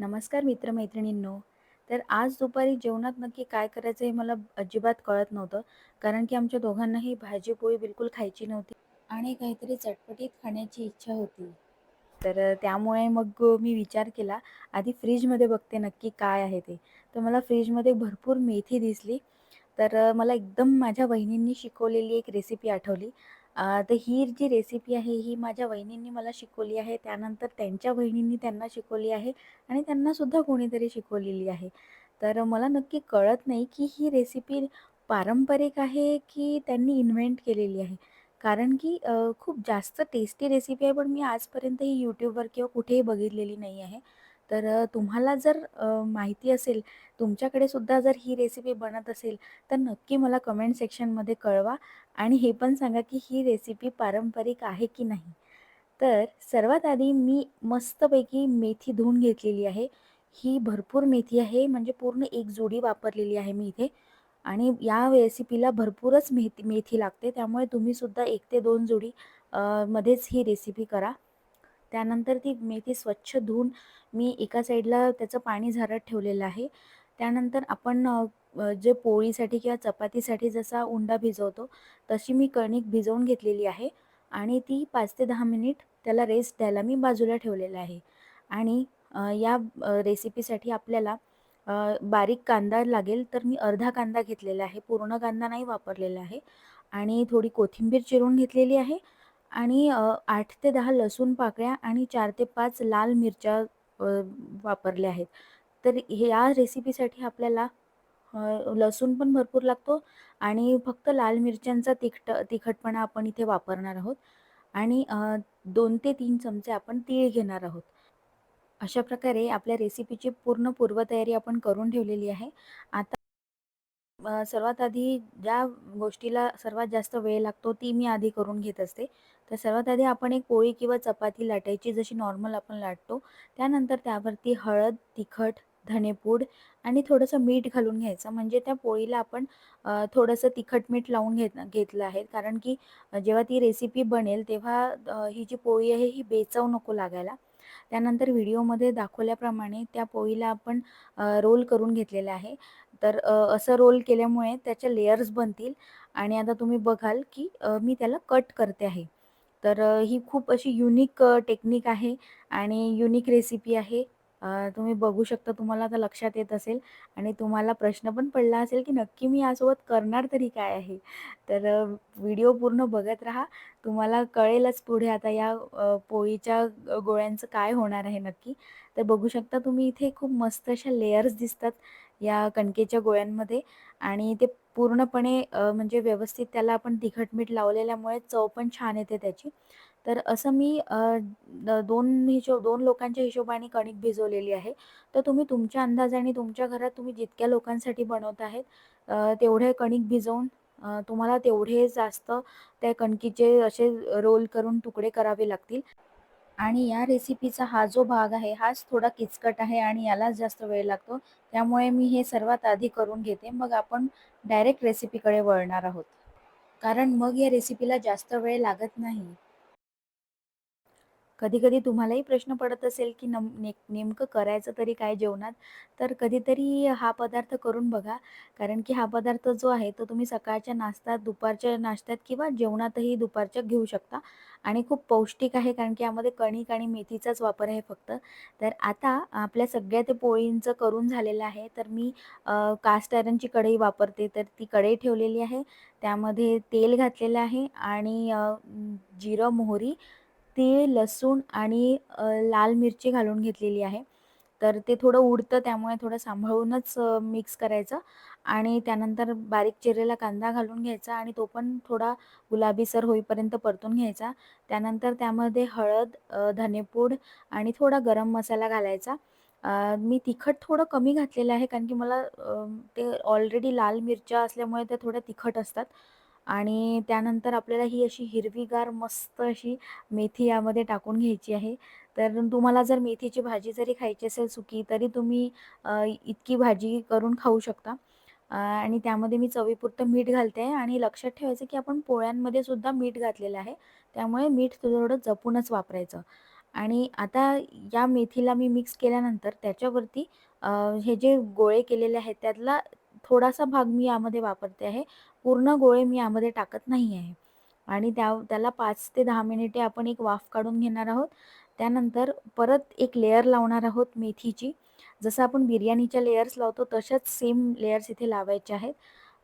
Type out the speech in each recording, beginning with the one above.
नमस्कार मित्रमैत्रिणींनो. तर आज दुपारी जेवणात नक्की काय करायचं हे मला अजिबात कळत नव्हतं. कारण की आमच्या दोघांनाही भाजी-पोळी बिलकुल खायची नव्हती आणि काहीतरी चटपटीत खाण्याची इच्छा होती. तर त्यामुळे मग मी विचार केला, आधी फ्रीजमध्ये बघते नक्की काय आहे ते. तर मला फ्रीजमध्ये भरपूर मेथी दिसली. तर मला एकदम माझ्या बहिणींनी शिकवलेली एक रेसिपी आठवली. तर ही जी रेसिपी आहे, ही माझ्या वहिनींनी मला शिकवली आहे. त्यानंतर त्यांच्या वहिनींनी त्यांना शिकवली आहे आणि त्यांनासुद्धा कोणीतरी शिकवलेली आहे. तर मला नक्की कळत नाही, की ही रेसिपी पारंपरिक आहे, की त्यांनी इन्व्हेंट केलेली आहे. कारण की खूप जास्त टेस्टी रेसिपी आहे, पण मी आजपर्यंत ही यूट्यूबवर किंवा कुठेही बघितलेली नाही आहे. तर तुम्हाला जर माहिती असेल, तुमच्याकडे सुद्धा जर ही रेसिपी बनत असेल, तर नक्की मला कमेंट सेक्शनमध्ये कळवा आणि हे पण सांगा, की ही रेसिपी पारंपरिक आहे की नाही? तर सर्वात आधी मी मस्तपैकी मेथी धुवून घेतलेली आहे. ही भरपूर मेथी आहे, म्हणजे पूर्ण एक जोडी वापरलेली आहे मी इथे आणि या रेसिपीला भरपूरच मेथी मेथी लागते. त्यामुळे तुम्हीसुद्धा एक ते दोन जोडी मध्येच ही रेसिपी करा. त्यानंतर ती मेथी स्वच्छ धुवून मी एका साईडला त्याचं पाणी झारत ठेवलेलं आहे. त्यानंतर आपण जे पोळीसाठी किंवा चपातीसाठी जसा उंडा भिजवतो, तशी मी कणिक भिजवून घेतलेली आहे आणि ती पाच ते दहा मिनिट त्याला रेस्ट द्यायला मी बाजूला ठेवलेलं आहे. आणि या रेसिपीसाठी आपल्याला बारीक कांदा लागेल, तर मी अर्धा कांदा घेतलेला आहे. पूर्ण कांदा नाही वापरलेला आहे आणि थोडी कोथिंबीर चिरून घेतलेली आहे आणि अ, 8 ते 10 लसूण पाकळ्या आणि 4 ते 5 लाल मिरच्या अ, वापरल्या आहेत. तर ह्या या रेसिपीसाठी आपल्याला अ, लसूण पण भरपूर लागतो आणि फक्त लाल मिरच्यांचा तिखट तिखटपणा आपण इथे वापरणार आहोत आणि अ, 2 ते 3 चमचे आपण तीळ घेणार आहोत. अशा प्रकारे आपल्या रेसिपीची पूर्ण पूर्वतयारी आपण करून ठेवलेली आहे. आता सर्वात आधी ज्या गोष्टीला सर्वात जास्त वेळ लागतो ती मी आधी करून घेत असते. तर सर्वात आधी आपण एक पोळी किंवा चपाती लाटायची जशी नॉर्मल आपण लाटतो. त्यानंतर त्यावरती हळद, तिखट, धनेपूड आणि थोडंसं मीठ घालून घ्यायचं. म्हणजे त्या पोळीला आपण थोडंसं तिखट मीठ लावून घेत घेतलं आहे. कारण की जेव्हा ती रेसिपी बनेल तेव्हा ही जी पोळी आहे ही बेचव नको लागायला. त्यानंतर व्हिडिओमध्ये दाखवल्याप्रमाणे त्या पोळीला आपण रोल करून घेतलेला आहे. तर असं रोल केल्यामुळे त्याच्या लेयर्स बनतील आणि आता तुम्ही बघाल, की मी त्याला कट करते आहे. तर ही खूप अशी युनिक टेक्निक आहे आणि युनिक रेसिपी आहे. तुम्ही बघू शकता, तुम्हाला आता लक्षात येत असेल आणि तुम्हाला प्रश्न पण पडला असेल, की नक्की मी यासोबत करणार तरी काय आहे? तर व्हिडिओ पूर्ण बघत राहा. तुम्हाला कळेलच पुढे आता या पोळीच्या गोळ्यांचं काय होणार आहे नक्की. तर बघू शकता तुम्ही इथे खूप मस्त अशा लेयर्स दिसतात या कणकेच्या गोळ्यांमध्ये आणि ते पूर्णपणे म्हणजे व्यवस्थित त्याला आपण तिखट मीठ लावलेल्यामुळे चव पण छान येते त्याची. तर असं मी दोन हिशोब दोन लोकांच्या हिशोबाने कणिक भिजवलेली आहे. तर तुम्ही तुमच्या अंदाजाने तुमच्या घरात तुम्ही जितक्या लोकांसाठी बनवत आहेत तेवढे कणिक भिजवून तुम्हाला तेवढे जास्त त्या कणकीचे असे रोल करून तुकडे करावे लागतील. आणि या रेसिपीचा हा जो भाग आहे, हाच थोडा किचकट आहे आणि यालाच जास्त वेळ लागतो. त्यामुळे मी हे सर्वात आधी करून घेते. मग आपण डायरेक्ट रेसिपीकडे वळणार आहोत. कारण मग या रेसिपीला जास्त वेळ लागत नाही. कधी-कधी तुम्हालाही प्रश्न पडत असेल, की नम ने नेमकं करायचं तरी काय जेवणात? तर कधीतरी हा पदार्थ करून बघा. कारण की हा पदार्थ जो आहे, तो तुम्ही सकाळच्या नाश्त्यात, दुपारच्या नाश्त्यात किंवा जेवणातही दुपारच्या घेऊ शकता आणि खूप पौष्टिक आहे. कारण की यामध्ये कणिक आणि मेथीचाच वापर आहे फक्त. तर आता आपल्या सगळ्या ते पोळींचं करून झालेलं आहे. तर मी कास्ट आयरनची कढई वापरते. तर ती कढई ठेवलेली आहे. त्यामध्ये तेल घातलेलं आहे आणि जिरं, मोहरी ती लसूण आणि लाल मिरची घालून घेतलेली आहे. तर ते थोडं उडतं त्यामुळे थोडं सांभाळूनच मिक्स करायचं आणि त्यानंतर बारीक चिरलेला कांदा घालून घ्यायचा आणि तो पण थोडा गुलाबीसर होईपर्यंत परतून घ्यायचा. त्यानंतर त्यामध्ये हळद, धनेपूड आणि थोडा गरम मसाला घालायचा. मी तिखट थोडं कमी घातलेलं आहे कारण की मला ते ऑलरेडी लाल मिरच्या असल्यामुळे त्या थोड्या तिखट असतात आणि त्यानंतर आपल्याला ही अशी हिरवीगार मस्त अशी मेथी यामध्ये टाकून घ्यायची आहे. तर तुम्हाला जर मेथीची भाजी जरी खायची असेल सुकी, तरी तुम्ही इतकी भाजी करून खाऊ शकता. आणि त्यामध्ये मी चवीपुरतं मीठ घालते आहे आणि लक्षात ठेवायचं की आपण पोळ्यांमध्ये सुद्धा मीठ घातलेलं आहे. त्यामुळे मीठ थोडं जपूनच वापरायचं. आणि आता या मेथीला मी मिक्स केल्यानंतर त्याच्यावरती हे जे गोळे केलेले आहेत त्यातला थोडासा भाग मी यामध्ये वापरते आहे. पूर्ण गोळे मी यामध्ये टाकत नाही आहे. आणि त्या त्याला पाच ते दहा मिनिटे आपण एक वाफ काढून घेणार आहोत. त्यानंतर परत एक लेअर लावणार आहोत मेथीची. जसं आपण बिर्याणीच्या लेयर्स लावतो तशाच सेम लेयर्स इथे लावायचे आहेत.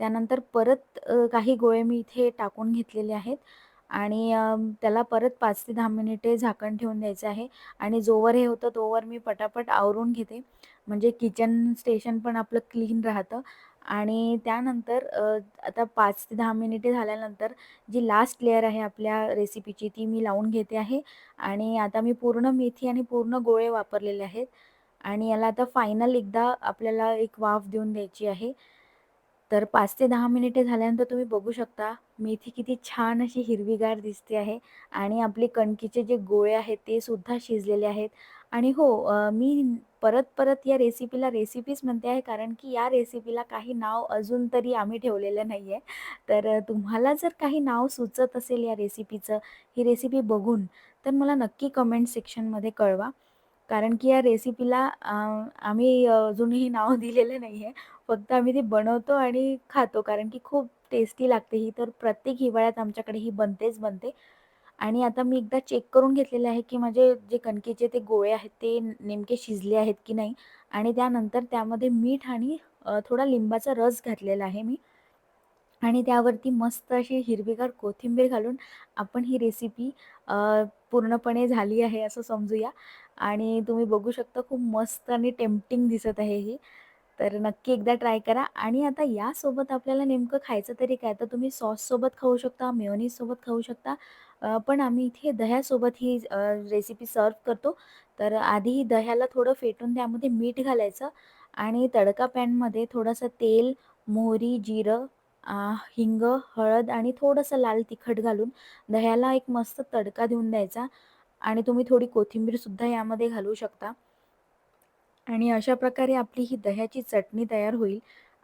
त्यानंतर परत काही गोळे मी इथे टाकून घेतलेले आहेत आणि त्याला परत पाच ते दहा मिनिटे झाकण ठेवून द्यायचं आहे आणि जोवर हे होतं तोवर मी पटापट आवरून घेते. म्हणजे किचन स्टेशन पण आपलं क्लीन राहतं. आणि त्यानंतर आता पाच ते दहा मिनिटे झाल्यानंतर जी लास्ट लेअर आहे आपल्या रेसिपीची ती मी लावून घेते आहे. आणि आता मी पूर्ण मेथी आणि पूर्ण गोळे वापरलेले आहेत. आणि याला आता फायनल एकदा आपल्याला एक वाफ देऊन द्यायची आहे. तर पाच ते दहा मिनिटे झाल्यानंतर तुम्ही बघू शकता मेथी किती छान अशी हिरवीगार दिसते आहे आणि आपले कणकीचे जे गोळे आहेत ते सुद्धा शिजलेले आहेत आणि हो मी परत-परत या रेसिपीला रेसिपीच म्हणते आहे कारण की या रेसिपीला काही नाव अजून तरी आम्ही ठेवलेलं नाही आहे. तर तुम्हाला जर काही नाव सुचत असेल या रेसिपीचं, ही रेसिपी बघून, तर मला नक्की कमेंट सेक्शनमध्ये कळवा. कारण की या रेसिपीला आम्ही अजूनही नाव दिलेलं नाही आहे. फक्त आम्ही ती बनवतो आणि खातो कारण की खूप टेस्टी लागते ही. तर प्रत्येक हिवाळ्यात आमच्याकडे ही बनतेच बनते आणि आता मी एकदा चेक करून घेतलेले आहे, की माझे जे कणकेचे ते गोळे आहेत ते नेमके शिजले आहेत की नाही आणि त्यानंतर त्यामध्ये मीठ आणि थोडा लिंबाचा रस घातलेला आहे मी. आणि त्यावरती मस्त अशी हिरवीगार कोथिंबीर घालून आपण ही रेसिपी पूर्णपणे झाली आहे असं समजूया आणि तुम्ही बघू शकता खूप मस्त आणि टेम्पटिंग दिसत आहे ही. तर नक्की एकदा ट्राय करा आणि आता यासोबत आपल्याला नेमकं खायचं तरी काय? तर तुम्ही सॉससोबत खाऊ शकता, मेयोनीजसोबत खाऊ शकता. पण आम्ही इथे दह्यासोबत ही रेसिपी सर्व्ह करतो. तर आधी दह्याला थोडं फेटून त्यामध्ये मीठ घालायचं आणि तडका पॅनमध्ये थोडंसं तेल, मोहरी, जिरं, हिंग, हळद आणि थोडंसं लाल तिखट घालून दह्याला एक मस्त तडका देऊन द्यायचा आणि तुम्ही थोडी कोथिंबीरसुद्धा यामध्ये घालू शकता. आणि अशा प्रकारे आपली ही दह्याची चटणी तयार होईल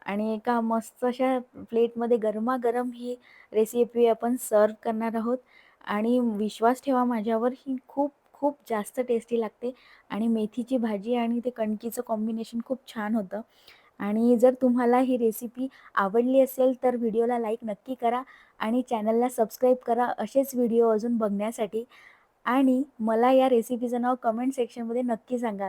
आणि एका मस्त अशा प्लेटमध्ये गरमागरम ही रेसिपी आपण सर्व्ह करणार आहोत. आणि विश्वास ठेवा माझ्यावर ही खूप खूप जास्त टेस्टी लागते आणि मेथीची भाजी आणि ते कणकीचं कॉम्बिनेशन खूप छान होतं. आणि जर तुम्हाला ही रेसिपी आवडली असेल तर व्हिडिओला लाईक नक्की करा आणि चॅनलला सबस्क्राईब करा असेच व्हिडिओ अजून बघण्यासाठी. आणि मला या रेसिपीचं नाव कमेंट सेक्शनमध्ये नक्की सांगा.